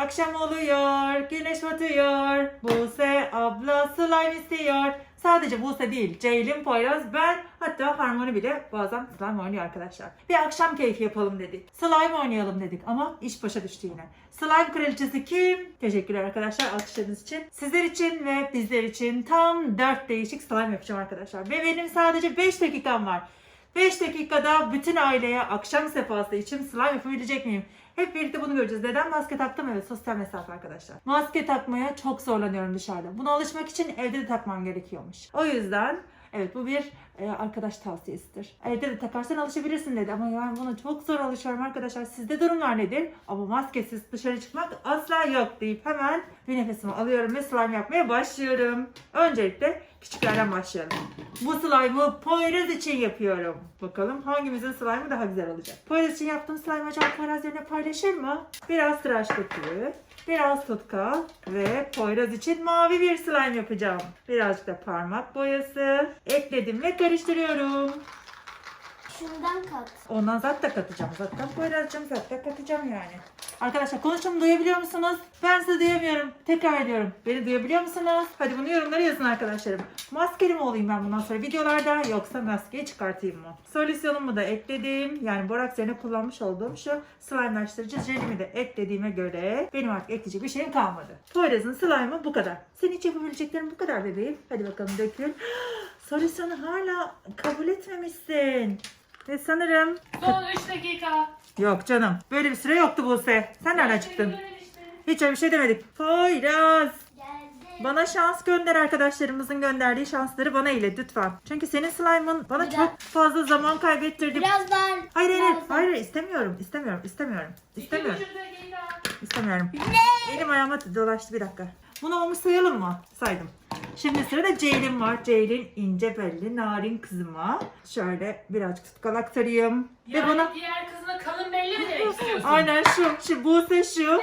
Akşam oluyor, güneş batıyor. Buse abla slime istiyor. Sadece Buse değil, Ceylin, Poyraz, ben hatta Harmony bile bazen slime oynuyor arkadaşlar. Bir akşam keyfi yapalım dedik. Slime oynayalım dedik ama iş başa düştü yine. Slime kraliçesi kim? Teşekkürler arkadaşlar alkışlarınız için. Sizler için ve bizler için tam 4 değişik slime yapacağım arkadaşlar. Ve benim sadece 5 dakikam var. 5 dakikada bütün aileye akşam sefası için slime yapabilecek miyim? Hep birlikte bunu göreceğiz. Neden maske taktım? Evet sosyal mesafe arkadaşlar. Maske takmaya çok zorlanıyorum dışarıda. Buna alışmak için evde de takmam gerekiyormuş. O yüzden evet bu bir e, arkadaş tavsiyesidir. Evde de takarsan alışabilirsin dedi ama yani buna çok zor alışıyorum arkadaşlar. Sizde durumlar nedir? Ama maskesiz dışarı çıkmak asla yok deyip hemen bir nefesimi alıyorum ve slime yapmaya başlıyorum. Öncelikle küçüklerden başlayalım. Bu slime'ı Poyraz için yapıyorum. Bakalım hangimizin slime'ı daha güzel olacak. Poyraz için yaptığım slime acaba Poyraz yerine paylaşır mı? Biraz tıraş köpüğü, biraz tutkal ve Poyraz için mavi bir slime yapacağım. Birazcık da parmak boyası ekledim ve karıştırıyorum. Şundan kat. Ondan zaten katacağım. Zaten Poyraz'cığım zaten katacağım yani. Arkadaşlar konuştuğumu duyabiliyor musunuz? Ben sizi duyamıyorum. Tekrar ediyorum. Beni duyabiliyor musunuz? Hadi bunu yorumlara yazın arkadaşlarım. Maskeli mi olayım ben bundan sonra videolarda yoksa maskeyi çıkartayım mı? Solüsyonumu da ekledim. Yani boraks yerine kullanmış olduğum şu slime'laştırıcı jelimi de eklediğime göre benim artık ekleyecek bir şeyim kalmadı. Poyraz'ın slime'ı bu kadar. Senin hiç yapabileceklerin bu kadar bebeğim. Hadi bakalım dökül. Solüsyonu hala kabul etmemişsin. Ve sanırım Son 3 dakika. Yok canım. Böyle bir süre yoktu Buse. Sen nereden çıktın? Hiç öyle bir şey demedik. Poyraz. Bana şans gönder arkadaşlarımızın gönderdiği şansları bana ilet lütfen. Çünkü senin slime'ın bana Biraz- çok fazla zaman kaybettirdi. Biraz daha. Hayır hayır biraz daha. hayır istemiyorum istemiyorum istemiyorum istemiyorum 2,5 dakika. istemiyorum. Elim ayağıma dolaştı bir dakika. Bunu olmuş sayalım mı? Saydım. Şimdi sırada Ceylin var. Ceylin ince belli narin kızıma. Şöyle birazcık tutkal aktarayım. Ve Yani bana diğer kızına kalın belli mi demek istiyorsun? Aynen şu, şu Buse şu.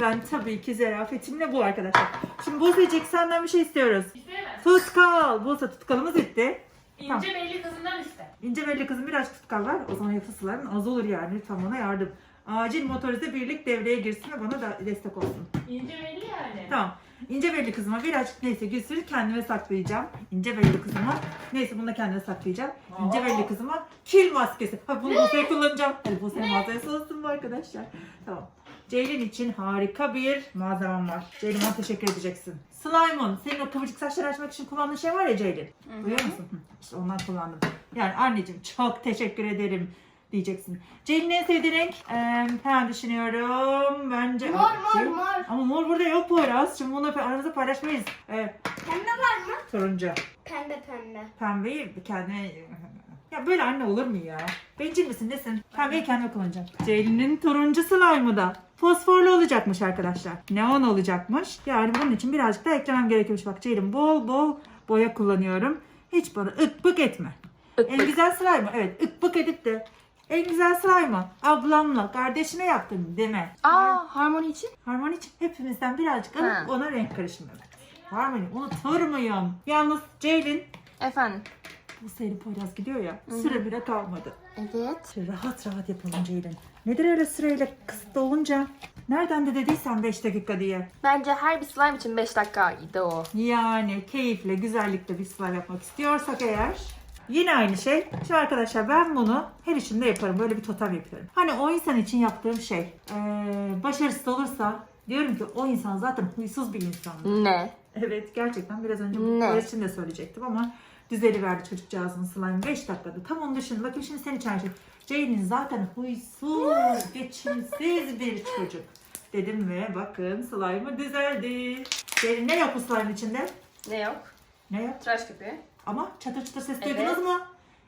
Ben tabii ki zerafetimle bu arkadaşlar. Şimdi Buse'cik senden bir şey istiyoruz. İsteyemez. Tutkal. Buse tutkalımız bitti. İnce belli kızından iste. İnce belli kızım birazcık tutkal var. O zaman yapısıların az olur yani. Lütfen bana yardım. Acil motorize birlik devreye girsin ve bana da destek olsun. İnce belli yani. Tamam. İnce belli kızıma birazcık neyse gülsün kendime saklayacağım. İnce belli kızıma. Neyse bunu da kendime saklayacağım. İnce belli kızıma kil maskesi. Ha bunu Buse'ye kullanacağım. Hadi Buse'nin malzemesi olsun bu arkadaşlar. Tamam. Ceylin için harika bir malzemem var. Ceylin bana teşekkür edeceksin. Slime'ın senin o kıvırcık saçları açmak için kullandığın şey var ya Ceylin. Duyuyor musun? Hı, İşte ondan kullandım. Yani anneciğim çok teşekkür ederim diyeceksin. Ceylin'in en sevdiği renk ee, hemen düşünüyorum. Bence Mor, mor, mor. Ama mor burada yok Poyraz. Şimdi bunu aramızda paylaşmayız. Ee, Pembe var mı? turuncu. Pembe pembe. Pembeyi kendine... Ya böyle anne olur mu ya? Bencil misin nesin? Pembeyi kendime kullanacağım. Ceylin'in turuncu slime'ı da fosforlu olacakmış arkadaşlar. Neon olacakmış. Yani bunun için birazcık da eklemem gerekiyormuş. Bak Ceylin bol bol boya kullanıyorum. Hiç bana ık bık etme. En güzel slime Evet ık bık edip de en güzel slime'ı ablamla kardeşime yaptım deme. Aa harmoni için? Harmoni için hepimizden birazcık alıp Ha. ona renk karışımı. Harmoni unutur muyum? Yalnız Ceylin Efendim. bu seri Poyraz gidiyor ya süre bile kalmadı. Evet. Şöyle rahat rahat yapalım Ceylin. Nedir öyle sırayla kısıtlı olunca? Nereden de dediysen 5 dakika diye. Bence her bir slime için 5 dakikaydı o. Yani keyifle, güzellikle bir slime yapmak istiyorsak eğer Yine aynı şey. Şimdi arkadaşlar ben bunu her işimde yaparım. Böyle bir totem yapıyorum. Hani o insan için yaptığım şey eee, başarısız olursa diyorum ki o insan zaten huysuz bir insan. Ne? Evet gerçekten biraz önce bu için de söyleyecektim ama düzeli verdi çocukcağızın slime 5 dakikada. Tam onu düşün. Bakayım şimdi senin için şey. Jane'in zaten huysuz, geçimsiz bir çocuk. Dedim ve bakın slime'ı düzeldi. Jane ne yok bu slime içinde? Ne yok? Ne yok? Tıraş köpüğü. Ama çatır çatır ses Evet. duydunuz mu?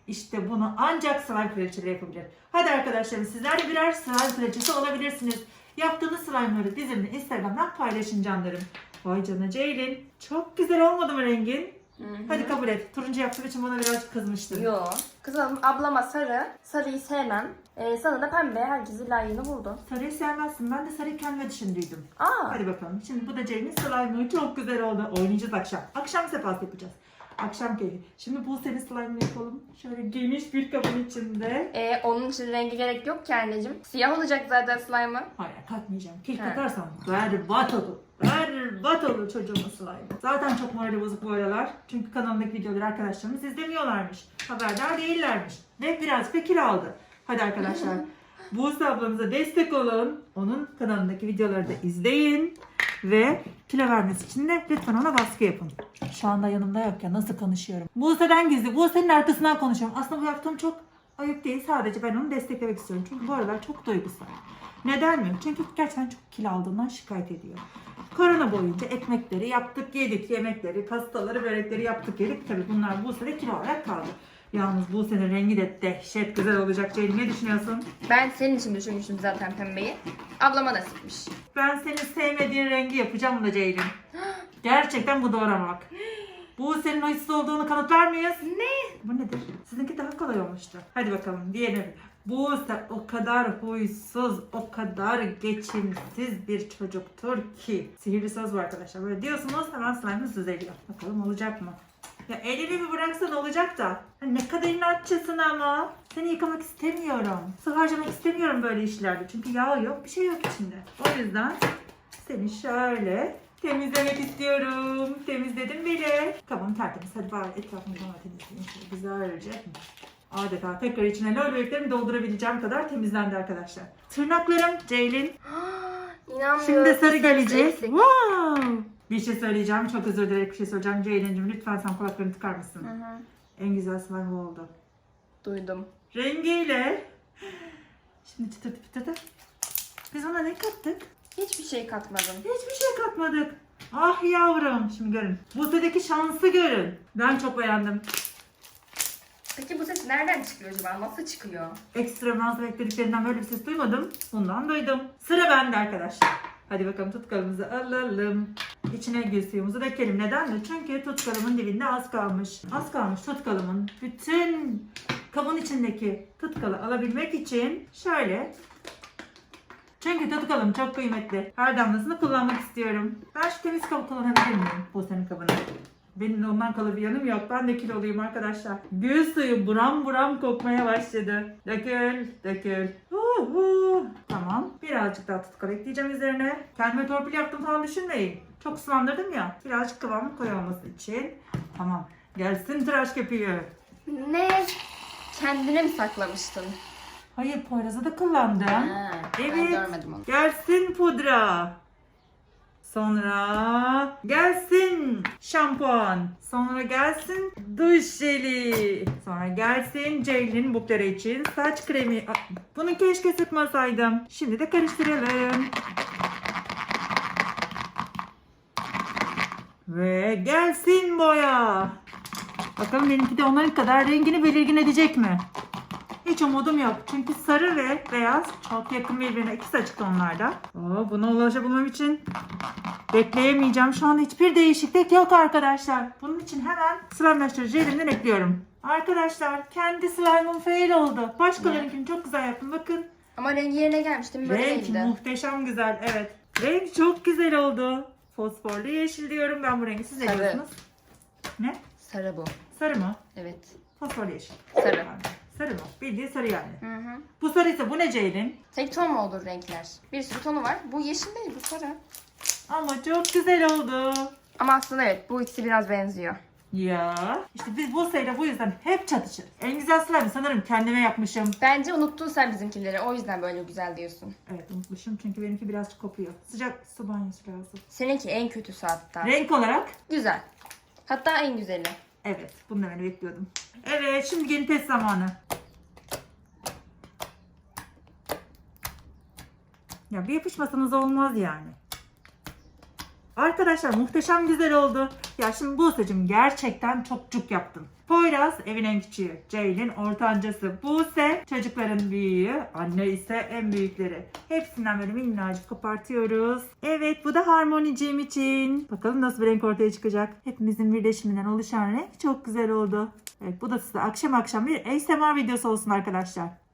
İşte bunu ancak slime kraliçeleri yapabilir. Hadi arkadaşlarım sizler de birer slime kraliçesi olabilirsiniz. Yaptığınız slime'ları bizimle Instagram'dan paylaşın canlarım. Vay canına Ceylin. Çok güzel olmadı mı rengin? Hadi kabul et. Turuncu yaptığım için bana birazcık kızmıştın. Yo. Kızım ablama sarı. Sarıyı sevmem. Ee, sana da pembe. Herkesi layığını buldu. Sarıyı sevmezsin. Ben de sarıyı kendime düşündüydüm. Aa. Hadi bakalım. Şimdi bu da Ceylin'in slime'ı çok güzel oldu. Oynayacağız akşam. Akşam sefası yapacağız. Akşam keyfi. Şimdi bu sene slime'ını yapalım. Şöyle geniş bir kabın içinde. E, onun için rengi gerek yok ki anneciğim. Siyah olacak zaten slime'ı. Hayır katmayacağım. Kek Ha. katarsam berbat olur. Berbat olur çocuğumun slime'ı. Zaten çok morali bozuk bu aralar. Çünkü kanalımdaki videoları arkadaşlarımız izlemiyorlarmış. Haberdar değillermiş. Ve birazcık da kilo aldı. Hadi arkadaşlar. Buse ablamıza destek olun. Onun kanalındaki videoları da izleyin. Ve kilo vermesi için de lütfen ona baskı yapın. Şu anda yanımda yokken nasıl konuşuyorum? Buse'den gizli. Buse'nin arkasından konuşuyorum. Aslında bu yaptığım çok ayıp değil. Sadece ben onu desteklemek istiyorum. Çünkü bu aralar çok duygusal. Neden mi? Çünkü gerçekten çok kilo aldığından şikayet ediyor. Korona boyunca ekmekleri yaptık yedik. Yemekleri, pastaları, börekleri yaptık yedik. Tabii bunlar Buse'de kilo olarak kaldı. Yalnız Buse'nin rengi de dehşet güzel olacak. Ceylin ne düşünüyorsun? Ben senin için düşünmüştüm zaten pembeyi. Ablama nasipmiş. Ben senin sevmediğin rengi yapacağım da Ceylin. Gerçekten bu doğramak. Bu senin huysuz olduğunu kanıtlar mıyız? Ne? Bu nedir? Sizinki daha kolay olmuştu. Hadi bakalım diyelim. Bu o kadar huysuz, o kadar geçimsiz bir çocuktur ki. Sihirli söz bu arkadaşlar. Böyle diyorsunuz hemen slime'ınız düzeliyor. Bakalım olacak mı? Ya elini bir bıraksan olacak da. Ha, ne kadar inatçısın ama. Seni yıkamak istemiyorum. Su harcamak istemiyorum böyle işlerde. Çünkü yağ yok, bir şey yok içinde. O yüzden seni şöyle temizlemek istiyorum. Temizledim bile. Kabım tertemiz. Hadi bari etrafını bana temizleyeyim. Şöyle güzelce. Adeta tekrar içine lol bebeklerimi doldurabileceğim kadar temizlendi arkadaşlar. Tırnaklarım Ceylin. İnanmıyorum. Şimdi sarı eksik. Wow. Bir şey söyleyeceğim. Çok özür dilerim bir şey söyleyeceğim. Ceylin'cim lütfen sen kulaklarını tıkar mısın? Hı hı. En güzel slime bu oldu. Duydum. Rengiyle. Şimdi çıtırtı pıtırtı. Biz ona ne kattık? Hiçbir şey katmadım. Hiçbir şey katmadık. Ah yavrum. Şimdi görün. Buse'deki şansı görün. Ben çok beğendim. Peki bu ses nereden çıkıyor acaba? Nasıl çıkıyor? Ekstra malzeme dediklerinden böyle bir ses duymadım. Bundan duydum. Sıra bende arkadaşlar. Hadi bakalım tutkalımızı alalım. İçine gül suyumuzu dökelim. Neden mi? Çünkü tutkalımın dibinde az kalmış. Az kalmış tutkalımın bütün kabın içindeki tutkalı alabilmek için şöyle çünkü tutkalım çok kıymetli. Her damlasını kullanmak istiyorum. Ben şu temiz kabı kullanabilir miyim? Bu senin kabını. Benim de ondan kalı bir yanım yok. Ben de kiloluyum arkadaşlar. Gül suyu buram buram kokmaya başladı. Dökül, dökül. Uhu. Tamam. Birazcık daha tutkal ekleyeceğim üzerine. Kendime torpil yaptım falan düşünmeyin. Çok sulandırdım ya. Birazcık kıvamı koyu olması için. Tamam. Gelsin tıraş köpüğü. Ne? Kendine mi saklamıştın? Hayır Poyraz'ı da kullandım. Ha, Ben Evet. görmedim onu. Gelsin pudra. Sonra gelsin şampuan. Sonra gelsin duş jeli. Sonra gelsin Ceylin buklere için saç kremi. Bunu keşke sıkmasaydım. Şimdi de karıştıralım. Ve gelsin boya. Bakalım benimki de onların kadar rengini belirgin edecek mi? Hiç umudum yok. Çünkü sarı ve beyaz çok yakın birbirine. İkisi açık tonlarda. Oo, buna ulaşabilmem için bekleyemeyeceğim. Şu anda hiçbir değişiklik yok arkadaşlar. Bunun için hemen slime'laştırıcı elimden ekliyorum. Arkadaşlar kendi slime'ım fail oldu. Başkalarınkini çok güzel yaptım. Bakın. Ama rengi yerine gelmiştim böyle Renk değildi. muhteşem güzel. Evet. Renk çok güzel oldu. Fosforlu yeşil diyorum ben bu rengi. Siz ne Sarı. diyorsunuz? Ne? Sarı bu. Sarı mı? Evet. Fosforlu yeşil. Sarı. Yani sarı mı? Bildiğin sarı yani. Hı hı. Bu sarıysa bu ne Ceylin? Tek ton mu olur renkler? Bir sürü tonu var. Bu yeşil değil, bu sarı. Ama çok güzel oldu. Ama aslında evet, bu ikisi biraz benziyor. Ya işte biz bu sayıda bu yüzden hep çatışırız. En güzel slime sanırım kendime yapmışım. Bence unuttun sen bizimkileri. O yüzden böyle güzel diyorsun. Evet unutmuşum çünkü benimki birazcık kopuyor. Sıcak su banyosu lazım. Seninki en kötüsü hatta. Renk olarak Güzel. Hatta en güzeli. Evet bunu demeni bekliyordum. Evet şimdi yeni test zamanı. Ya bir yapışmasanız olmaz yani. Arkadaşlar muhteşem güzel oldu. Ya şimdi Buse'cim gerçekten çok cuk yaptın. Poyraz evin en küçüğü. Ceylin ortancası. Buse çocukların büyüğü. Anne ise en büyükleri. Hepsinden böyle minnacık kopartıyoruz. Evet bu da harmoniciğim için. Bakalım nasıl bir renk ortaya çıkacak. Hepimizin birleşiminden oluşan renk çok güzel oldu. Evet bu da size akşam akşam bir ASMR videosu olsun arkadaşlar.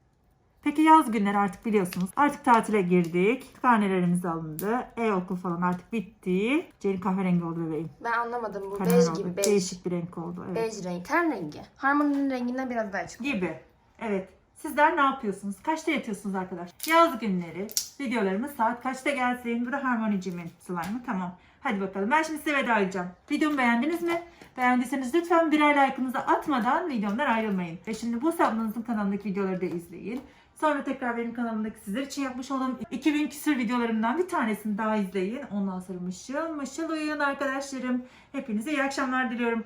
Peki yaz günleri artık biliyorsunuz. Artık tatile girdik. Karnelerimiz alındı. E-okul falan artık bitti. Ceylin kahverengi oldu bebeğim. Ben anlamadım bu Karar bej oldu. gibi bej. Değişik bir renk oldu. Evet. Bej rengi. Ten rengi. Harmoninin renginden biraz daha açık. Gibi. Evet. Sizler ne yapıyorsunuz? Kaçta yatıyorsunuz arkadaş? Yaz günleri videolarımız saat kaçta gelsin? Bu da Harmonicimin slime'ı. Tamam. Hadi bakalım. Ben şimdi size veda edeceğim. Videomu beğendiniz mi? Beğendiyseniz lütfen birer like'ınızı atmadan videomdan ayrılmayın. Ve şimdi bu ablanızın kanalındaki videoları da izleyin. Sonra tekrar benim kanalımdaki sizler için yapmış olduğum 2000 küsür videolarımdan bir tanesini daha izleyin. Ondan sonra mışıl mışıl uyuyun arkadaşlarım. Hepinize iyi akşamlar diliyorum.